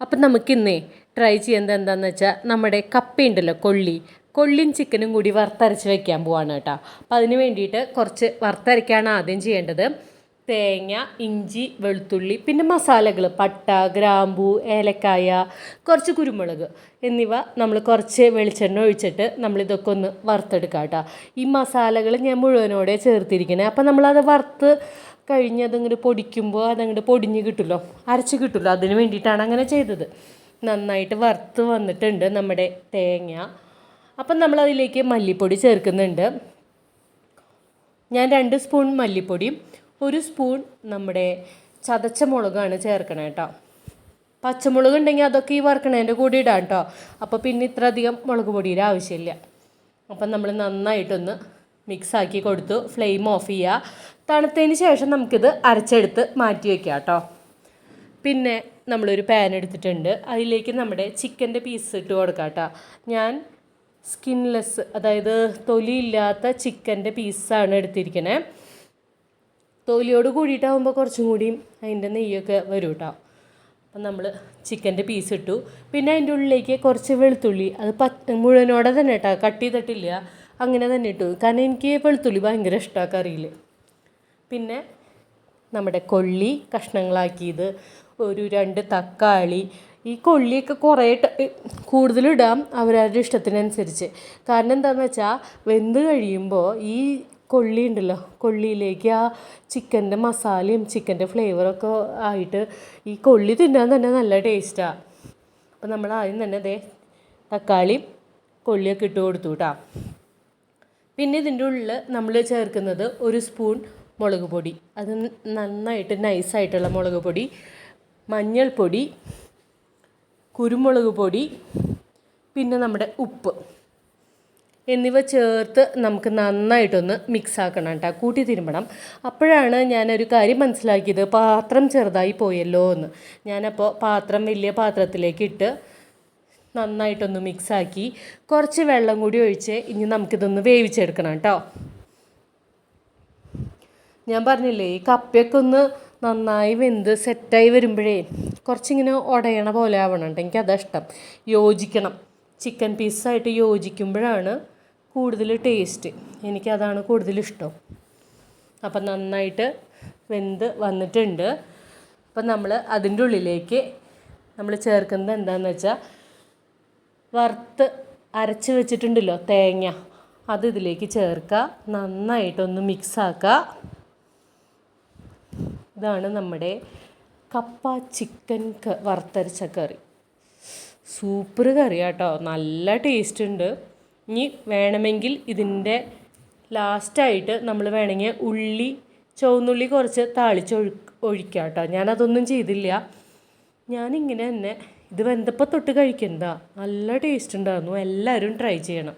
അപ്പം നമുക്കിന്നേ ട്രൈ ചെയ്യുന്നത് എന്താണെന്ന് വെച്ചാൽ നമ്മുടെ കപ്പയുണ്ടല്ലോ കൊള്ളി. കൊള്ളിയും ചിക്കനും കൂടി വറുത്തരച്ച് വെക്കാൻ പോവാണ് കേട്ടോ. അപ്പം അതിന് വേണ്ടിയിട്ട് കുറച്ച് വറുത്തരയ്ക്കാണ് ആദ്യം ചെയ്യേണ്ടത്. തേങ്ങ ഇഞ്ചി വെളുത്തുള്ളി പിന്നെ മസാലകൾ പട്ട ഗ്രാമ്പൂ ഏലക്കായ കുറച്ച് കുരുമുളക് എന്നിവ നമ്മൾ കുറച്ച് വെളിച്ചെണ്ണ ഒഴിച്ചിട്ട് നമ്മളിതൊക്കെ ഒന്ന് വറുത്തെടുക്കാം കേട്ടോ. ഈ മസാലകൾ ഞാൻ മുഴുവനോടെ ചേർത്തിരിക്കണേ. അപ്പം നമ്മളത് വറുത്ത് കഴിഞ്ഞ് അതങ്ങോട്ട് പൊടിക്കുമ്പോൾ അതങ്ങോട്ട് പൊടിഞ്ഞ് കിട്ടുമല്ലോ അരച്ച് കിട്ടുമല്ലോ അതിന് വേണ്ടിയിട്ടാണ് അങ്ങനെ ചെയ്തത്. നന്നായിട്ട് വറുത്ത് വന്നിട്ടുണ്ട് നമ്മുടെ തേങ്ങ. അപ്പം നമ്മളതിലേക്ക് മല്ലിപ്പൊടി ചേർക്കുന്നുണ്ട്. ഞാൻ രണ്ട് സ്പൂൺ മല്ലിപ്പൊടിയും ഒരു സ്പൂൺ നമ്മുടെ ചതച്ച മുളകാണ് ചേർക്കണേ കേട്ടോ പച്ചമുളക് ഉണ്ടെങ്കിൽ അതൊക്കെ ഈ വറുക്കണേന്റെ കൂടെ ഇടാം കേട്ടോ അപ്പോൾ പിന്നെ ഇത്ര അധികം മുളക് പൊടിയുടെ ആവശ്യമില്ല. അപ്പം നമ്മൾ നന്നായിട്ടൊന്ന് മിക്സ് ആക്കി കൊടുത്തു ഫ്ലെയിം ഓഫ് ചെയ്യുക. തണുത്തതിന് ശേഷം നമുക്കിത് അരച്ചെടുത്ത് മാറ്റി വയ്ക്കാം കേട്ടോ. പിന്നെ നമ്മളൊരു പാൻ എടുത്തിട്ടുണ്ട്. അതിലേക്ക് നമ്മുടെ ചിക്കന്റെ പീസ് ഇട്ട് കൊടുക്കാം കേട്ടോ. ഞാൻ സ്കിൻലെസ് അതായത് തൊലിയില്ലാത്ത ചിക്കന്റെ പീസാണ് എടുത്തിരിക്കണേ. തൊലിയോട് കൂടിയിട്ടാകുമ്പോൾ കുറച്ചും കൂടിയും അതിന്റെ നെയ്യൊക്കെ വരും കേട്ടോ. അപ്പം നമ്മൾ ചിക്കന്റെ പീസ് ഇട്ടു. പിന്നെ അതിന്റെ ഉള്ളിലേക്ക് കുറച്ച് വെളുത്തുള്ളി അത് പ മുഴുവനോടെ തന്നെ കേട്ടോ കട്ട് ചെയ്തിട്ടില്ല. അങ്ങനെ തന്നെ ഇട്ടു. കാരണം എനിക്ക് വെളുത്തുള്ളി ഭയങ്കര ഇഷ്ടമാണ് കറിയിൽ പിന്നെ നമ്മുടെ കൊള്ളി കഷ്ണങ്ങളാക്കിയത് ഒരു രണ്ട് തക്കാളി ഈ കൊള്ളിയൊക്കെ കുറേ കൂടുതലിടാം അവരവരുടെ ഇഷ്ടത്തിനനുസരിച്ച്. കാരണം എന്താണെന്ന് വെച്ചാൽ വെന്ത് കഴിയുമ്പോൾ ഈ കൊള്ളി ഉണ്ടല്ലോ കൊള്ളിയിലേക്ക് ആ ചിക്കന്റെ മസാലയും ചിക്കന്റെ ഫ്ലേവറൊക്കെ ആയിട്ട് ഈ കൊള്ളി തിന്നാൻ തന്നെ നല്ല ടേസ്റ്റാണ് അപ്പം നമ്മൾ ആദ്യം തന്നെ അതേ തക്കാളിയും കൊള്ളിയൊക്കെ ഇട്ട് കൊടുത്തു കേട്ടോ പിന്നെ ഇതിന്റെ ഉള്ളിൽ നമ്മൾ ചേർക്കുന്നത് ഒരു സ്പൂൺ മുളക് പൊടി. അത് നന്നായിട്ട് നൈസായിട്ടുള്ള മുളക് പൊടി മഞ്ഞൾപ്പൊടി കുരുമുളക് പൊടി പിന്നെ നമ്മുടെ ഉപ്പ്. എന്നിവ ചേർത്ത് നമുക്ക് നന്നായിട്ടൊന്ന് മിക്സ് ആക്കണം കേട്ടോ കൂട്ടി തിരുമ്പണം. അപ്പോഴാണ് ഞാനൊരു കാര്യം മനസ്സിലാക്കിയത് പാത്രം ചെറുതായി പോയല്ലോ എന്ന് ഞാനപ്പോൾ പാത്രം വലിയ പാത്രത്തിലേക്ക് ഇട്ട് നന്നായിട്ടൊന്ന് മിക്സാക്കി കുറച്ച് വെള്ളം കൂടി ഒഴിച്ച് ഇനി നമുക്കിതൊന്ന് വേവിച്ചെടുക്കണം കേട്ടോ. ഞാൻ പറഞ്ഞില്ലേ ഈ കപ്പയൊക്കെ ഒന്ന് നന്നായി വെന്ത് സെറ്റായി വരുമ്പോഴേ കുറച്ചിങ്ങനെ ഉടയണ പോലെ ആവണം എനിക്ക് അതിഷ്ടം യോജിക്കണം. ചിക്കൻ പീസായിട്ട് യോജിക്കുമ്പോഴാണ് കൂടുതൽ ടേസ്റ്റ്. എനിക്കതാണ് കൂടുതലിഷ്ടം അപ്പം നന്നായിട്ട് വെന്ത് വന്നിട്ടുണ്ട്. അപ്പം നമ്മൾ അതിന്റെ ഉള്ളിലേക്ക് നമ്മൾ ചേർക്കുന്നത് എന്താണെന്ന് വെച്ചാൽ വറുത്ത് അരച്ച് വെച്ചിട്ടുണ്ടല്ലോ തേങ്ങ. അത് ഇതിലേക്ക് ചേർക്കുക. നന്നായിട്ടൊന്ന് മിക്സാക്കുക ഇതാണ് നമ്മുടെ കപ്പ ചിക്കൻ വറുത്തരച്ച കറി. സൂപ്പർ കറി കേട്ടോ നല്ല ടേസ്റ്റ് ഉണ്ട്. ഇനി വേണമെങ്കിൽ ഇതിന്റെ ലാസ്റ്റായിട്ട് നമ്മൾ വേണമെങ്കിൽ ഉള്ളി ചുവന്നുള്ളി കുറച്ച് താളിച്ച് ഒഴി ഒഴിക്കാം കേട്ടോ ഞാനതൊന്നും ചെയ്തില്ല. ഞാനിങ്ങനെ തന്നെ ഇത് വെന്തപ്പോൾ തൊട്ട് കഴിക്കുന്നതാ നല്ല ടേസ്റ്റ് ഉണ്ടായിരുന്നു. എല്ലാവരും ട്രൈ ചെയ്യണം.